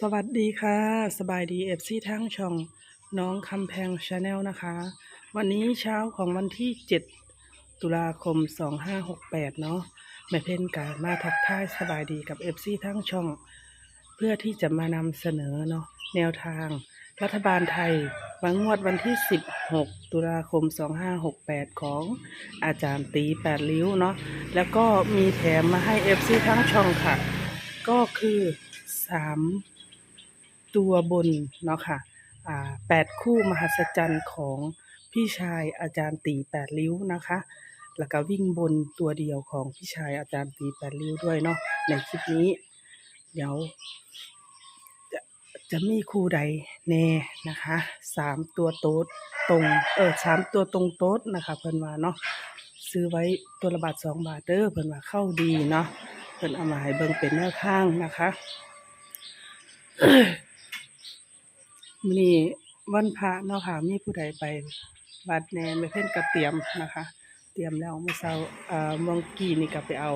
สวัสดีค่ะ สบายดีเอฟซีทั้งช่องน้องคำแพงชาแนลนะคะ วันนี้เช้าของวันที่ 7 ตุลาคม 2568 เนาะแม่เพ่นกามาทักทายสบายดีกับเอฟซีทั้งช่อง เพื่อที่จะมานำเสนอเนาะแนวทาง รัฐบาลไทยวันงวดวันที่ 16 ตุลาคม 2568 ของอาจารย์ตีแปดริ้วเนาะแล้วก็มีแถมมาให้เอฟซีทั้งช่องค่ะ ก็คือสาม ตัวบนเนาะค่ะอ่าแปดคู่มหัศจรรย์ของพี่ชายอาจารย์ตีแปดริ้วนะคะ แล้วก็วิ่งบนตัวเดียวของพี่ชายอาจารย์ตีแปดริ้วด้วยเนาะในคลิปนี้ เดี๋ยวจะจะมีคู่ใดแน่นะคะสามตัวโต๊ดตรงเออสามตัวตรงโต๊ดนะคะเพิ่นว่าเนาะซื้อไว้ตัวละบาทสองบาทเด้อเพิ่นว่าเข้าดีเนาะเพิ่นเอามาให้เบิ่งเป็นแนวทางนะคะ มื้อนี้วันพระเนาะค่ะมีผู้ใดไปวัดแหน่ไม่เพิ่นก็เตรียมนะคะ เตรียมแล้วเมื่อเช้าอ่าเมื่อกี้นี่ก็ไปเอา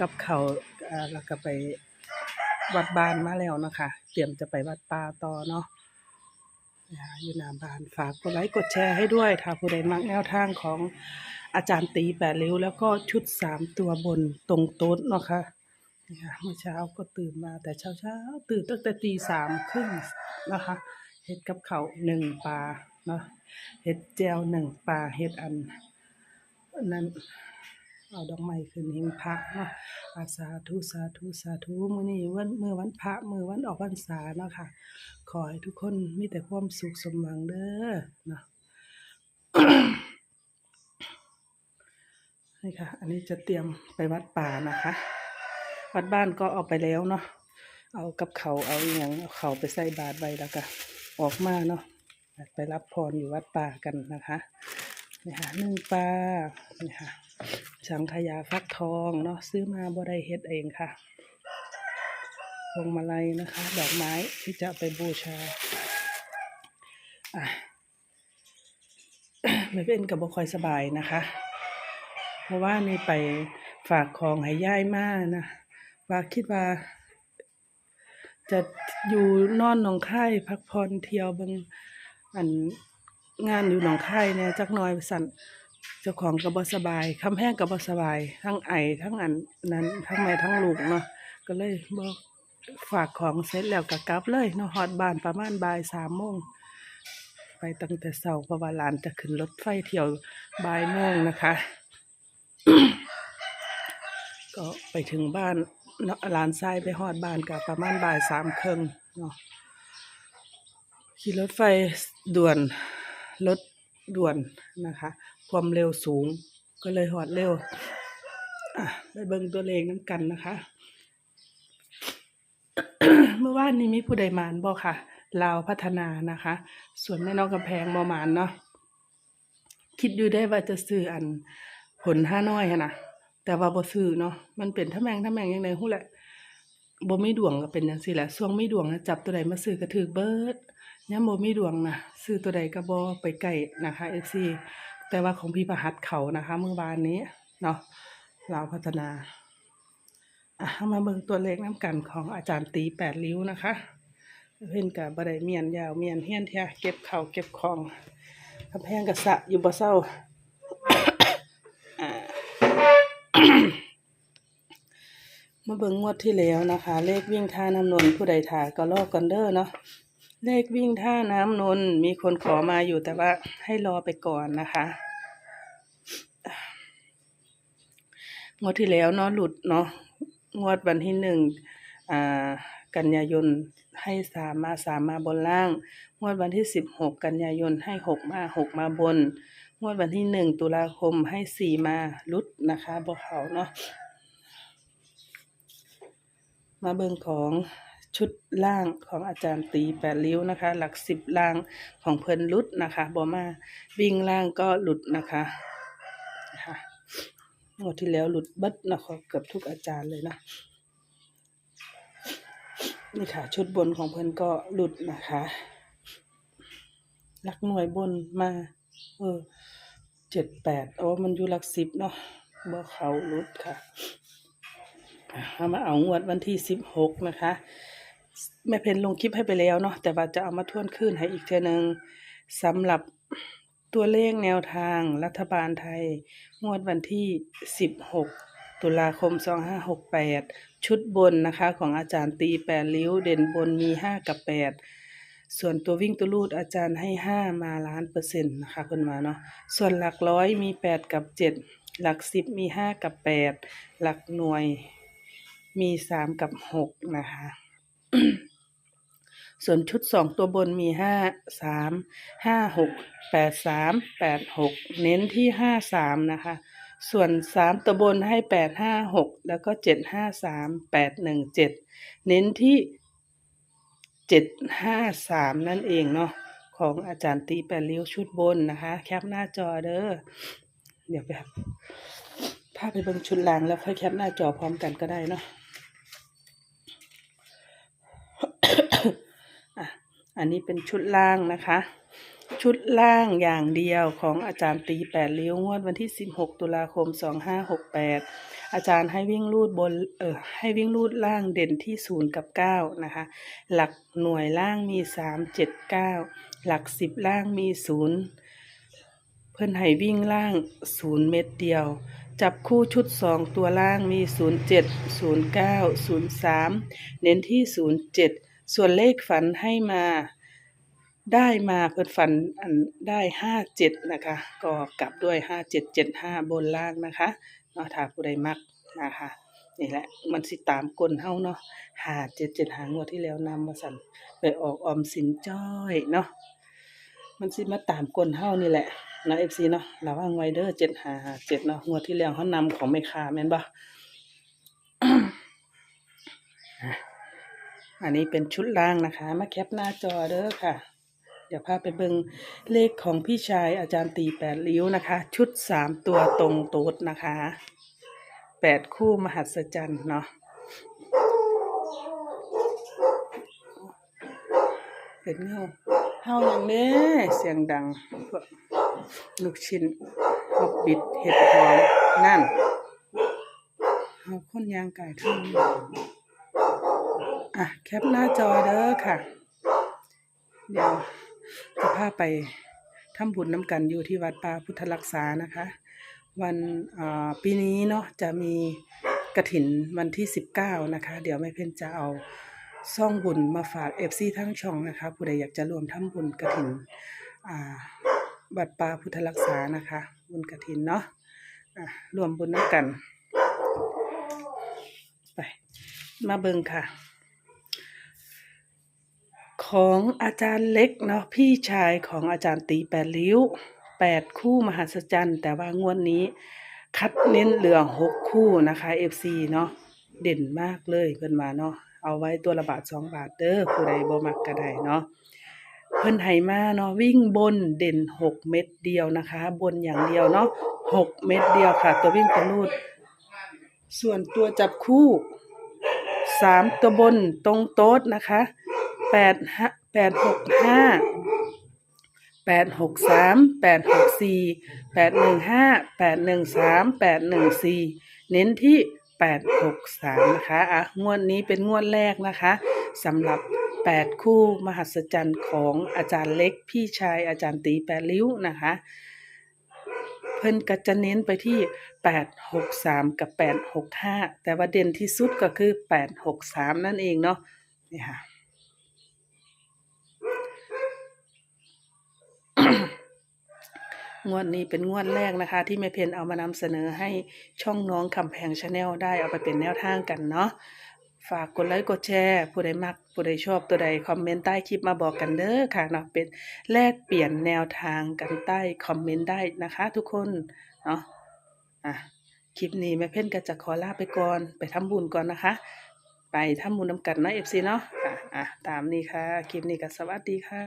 กับเขาวอ่าแล้วก็ไปวัดบ้านมาแล้วนะคะ เตรียมจะไปวัดป่าต่อเนาะอ่าอยู่หน้าบ้านฝากกดไลค์กดแชร์ให้ด้วยถ้าผู้ใดมักแนวทางของอาจารย์ตีแปดริ้ว แล้วก็ชุดสามตัวบนตรงโต๊ดเนาะค่ะ นี่ค่ะเมื่อเช้าก็ตื่นมาแต่เช้าเช้าๆตื่นตั้งแต่ตีสามครึ่งนะคะเฮ็ดกับเขาหนึ่งปลาเนาะเฮ็ดแจวหนึ่งปลาเฮ็ดอันนั้นเอาดอกไม้ขึ้นหิ้งพระเนาะอาสาธุสาธุสาธุมื้อนี้วันมื้อวันพระมื้อวันออกพรรษาเนาะค่ะ ขอให้ทุกคนมีแต่ความสุขสมหวังเด้อเนาะนี่ค่ะ อันนี้จะเตรียมไปวัดป่านะคะ วัดบ้านก็เอาไปแล้วเนาะเอากับเขาเอาอย่างเอาเขาไปใส่บาตรไว้แล้วก็ออกมาเนาะไปรับพรอยู่วัดป่ากันนะคะนี่ค่ะนึ่งปลานี่ค่ะสังขยาฟักทองเนาะซื้อมาบ่ได้เฮ็ดเองค่ะพวงมาลัยนะคะ ดอกไม้ที่จะไปบูชาอะไม่เป็นกับบ่คอยสบายนะคะ เพราะว่านี่ไปฝากของให้ย่ายมากนะ ว่าคิดว่า จะอยู่นอนหนองคายพักผ่อนเที่ยวบิงอันงานอยู่หนองคายเนี่ยจักหน่อยสั่นเจ้าของก็บ่สบายคำแพงก็บ่สบาย ทั้งไอทั้งอันนั้นทั้งแม่ทั้งลูกเนาะก็เลยบอกฝากของเสร็จแล้วก็กลับเลยเนาะฮอดบ้านประมาณบ่ายสามโมงไปตั้งแต่เช้าเพราะว่าหลานจะขึ้นรถไฟเที่ยวบ่ายโมงนะคะ ก็ไปถึงบ้าน หลานชายไปฮอดบ้านกับประมาณบ่ายสามครึ่งเนาะขี่รถไฟด่วนรถด่วนนะคะ ความเร็วสูงก็เลยหอดเร็วอะไปเบิ่งตัวเลขน้ำกันนะคะ เมื่อวานนี้มีผู้ใดมานบ่ค่ะลาวพัฒนานะคะ ส่วนแม่น้องกำแพงบ่มานเนาะคิดอยู่ได้ว่าจะซื้ออันผลห้าน้อยนะ แต่ว่าบ่ซื้อเนาะมันเป็นถ้าแมงถ้าแมงยังไงฮู้แหละบ่มีดวงก็เป็นจังซี่แหละช่วงไมีดวงนะจับตัวใดมาซื้อก็ถือเบิร์ดยามบ่มีดวงนะซื้อตัวใดก็บ่ไปใกล้นะคะ FC แต่ว่าของพี่ประหัตเขานะคะเมื่อวานนี้เนาะลาพัฒนาอะมาเบิ่งตัวเลขน้ำกันของอาจารย์ตีแปดริ้วนะคะเพิ่นกับ่ไดเมียนยาวเมียนเฮียนเทียเก็บเข่าเก็บของกำแพงกระสะอยู่บ่เศร้า มาเบิ่งงวดที่แล้วนะคะ เลขวิ่งท่าน้ำนนท์ผู้ใดถ่าก็รอกันเด้อเนาะเลขวิ่งท่าน้ำนนท์มีคนขอมาอยู่แต่ว่าให้รอไปก่อนนะคะงวดที่แล้วเนาะหลุดเนาะงวดวันที่หนึ่งอ่ากันยายนให้สามมาสามมาบนล่าง งวดวันที่สิบหกกันยายนให้หกมาหกมาบน งวดวันที่หนึ่งตุลาคมให้สี่มาลุดนะคะบวเขาเนาะมาเบิ่งของชุดล่างของอาจารย์ตีแปดริ้วนะคะ หลักสิบล่างของเพิ่นลุดนะคะบอมาวิ่งล่างก็หลุดนะคะนะคะงวดที่แล้วหลุดบัดนะคะเกือบทุกอาจารย์เลยนะนี่ค่ะ ชุดบนของเพิ่นก็หลุดนะคะหลักหน่วยบนมา เออเจ็ดแปดโอ้มันอยู่หลักสิบเนาะบ่เขาลุดค่ะเอามาเอางวดวันที่สิบหกนะคะแม่เพนลงคลิปให้ไปแล้วเนาะแต่ว่าจะเอามาทวนคืนให้อีกเทื่อนึงสำหรับตัวเลขแนวทางรัฐบาลไทย งวดวันที่ 16 ตุลาคม 2568 ชุดบนนะคะของอาจารย์ตีแปดริ้วเด่นบนมี 5 กับ 8 ส่วนตัววิ่งตัวลูดอาจารย์ให้ 5 มาล้านเปอร์เซ็นต์นะคะคนมาเนาะส่วนหลักร้อยมี 8 กับ 7 หลัก 10 มี 5 กับ 8 หลักหน่วยมี 3 กับ 6 นะคะ ส่วนชุดสองตัวบนมีห้าสามห้าหกแปดสามแปดหกเน้นที่ห้าสามนะคะส่วนสามตัวบนให้แปดห้าหกแล้วก็เจ็ดห้าสามแปดหนึ่งเจ็ดเน้นที่ เจ็ดห้าสามนั่นเองเนาะของอาจารย์ตีแปดริ้วชุดบนนะคะ แคปหน้าจอเด้อเดี๋ยวแบบถ้าไปเบิ่งชุดล่างแล้วค่อยแคปหน้าจอพร้อมกันก็ได้เนาะอะอันนี้เป็นชุดล่างนะคะ ชุดล่างอย่างเดียวของอาจารย์ตีแปดริ้วงวดวันที่16ตุลาคม2568อาหกแปด อาจารย์ให้วิ่งลูดบนเออให้วิ่งลูดล่างเด่นที่0กับ9นะคะหลักหน่วยล่างมี3 7 9หลัก10ล่างมี0เพื่อนให้วิ่งล่าง0เม็ดเดียว จับคู่ชุด2ตัวล่างมี07 09 03เน้นที่07ส่วนเลขฝันให้มาได้มาเพิ่นฝันอันได้ห้าเจ็ดนะคะ ก็กลับด้วยห้าเจ็ดเจ็ดห้าบนล่างนะคะ นาะถ้าผู้ใดมักนะคะนี่แหละมันสิตามกลเฮาเนาะหาเจ็ดเจ็ดหางวดที่แล้วนำมาสั่นไปออกออมสินจ้อยเนาะมันสิมาตามกลเฮานี่แหละนะเอฟซีเนาะระวังไวเด้อเจ็ดหาเจ็ดเนาะงวดที่แล้วเขานำของไม่คาแม่นบ่อันนี้เป็นชุดล่างนะคะ มาแคปหน้าจอเด้อค่ะ เดี๋ยวพาไปเบิงเลขของพี่ชายอาจารย์ตีแปดริ้วนะคะ ชุดสามตัวตรงโต๊ดนะคะแปดคู่มหัศจรรย์เนาะเป็นเงาเฮาอย่างนี้เสียงดังลูกชิ้นฮอบบิดเห็ดหอมนั่นเฮาคนยางไก่ข้างอะ แคปหน้าจอเด้อค่ะ เดี๋ยว จะพาไปทำบุญน้ำกันอยู่ที่วัดป่าพุทธรักษานะคะ วันปีนี้เนาะจะมีกระถินวันที่ 19 นะคะ เดี๋ยวแม่เพ็ญจะเอาซ่องบุญมาฝากเอฟซีทั้งช่องนะคะผู้ใดอยากจะรวมทำบุญกระถินอ่าวัดป่าพุทธรักษานะคะ บุญกระถินเนาะรวมบุญน้ำกัน ไป มาเบิงค่ะ ของอาจารย์เล็กเนาะพี่ชายของอาจารย์ตีแปดริ้วแปดคู่มหัศจรรย์แต่ว่างวดนี้ คัดเน้นเหลืองหกคู่นะคะ FC เนาะเด่นมากเลยเพิ่อนมาเนาะเอาไว้ตัวละบาทสองบาทเด้อผู้ใดบ่มักก็ไดเนาะเพิ่นให้มาเนาะวิ่งบนเด่นหกเม็ดเดียวนะคะ บนอย่างเดียวเนาะหกเม็ดเดียวค่ะ ตัววิ่งตัวลูด ส่วนตัวจับคู่สามตัวบนตรงโต๊ดนะคะ แปดห้าแปดหกห้าแปดหกสามแปดหกสี่แปดหนึ่งห้าแปดหนึ่งสามแปดหนึ่งสี่เน้นที่แปดหกสามนะคะอะงวดนี้เป็นงวดแรกนะคะสำหรับแปดคู่มหัศจรรย์ของอาจารย์เล็กพี่ชายอาจารย์ตีแปดริ้วนะคะ เพิ่นก็จะเน้นไปที่863กับ865แต่ว่าเด่นที่สุดก็คือ863นั่นเองเนาะนี่ค่ะ งวดนี้เป็นงวดแรกนะคะ ที่แม่เพนเอามานำเสนอให้ช่องน้องคำแพงชาแนลได้เอาไปเป็นแนวทางกันเนาะฝากกดไลค์กดแชร์ผู้ใดมักผู้ใดชอบตัวใดคอมเมนต์ใต้คลิปมาบอกกันเด้อค่ะเนาะเป็นแลกเปลี่ยนแนวทางกันใต้คอมเมนต์ได้นะคะทุกคนเนาะอะคลิปนี้แม่เพ่นก็จะขอลาไปก่อนไปทำบุญก่อนนะคะ ไปทำบุญนำกันเนาะเอฟซีเนาะอะอะตามนี้ค่ะ คลิปนี้ก็สวัสดีค่ะ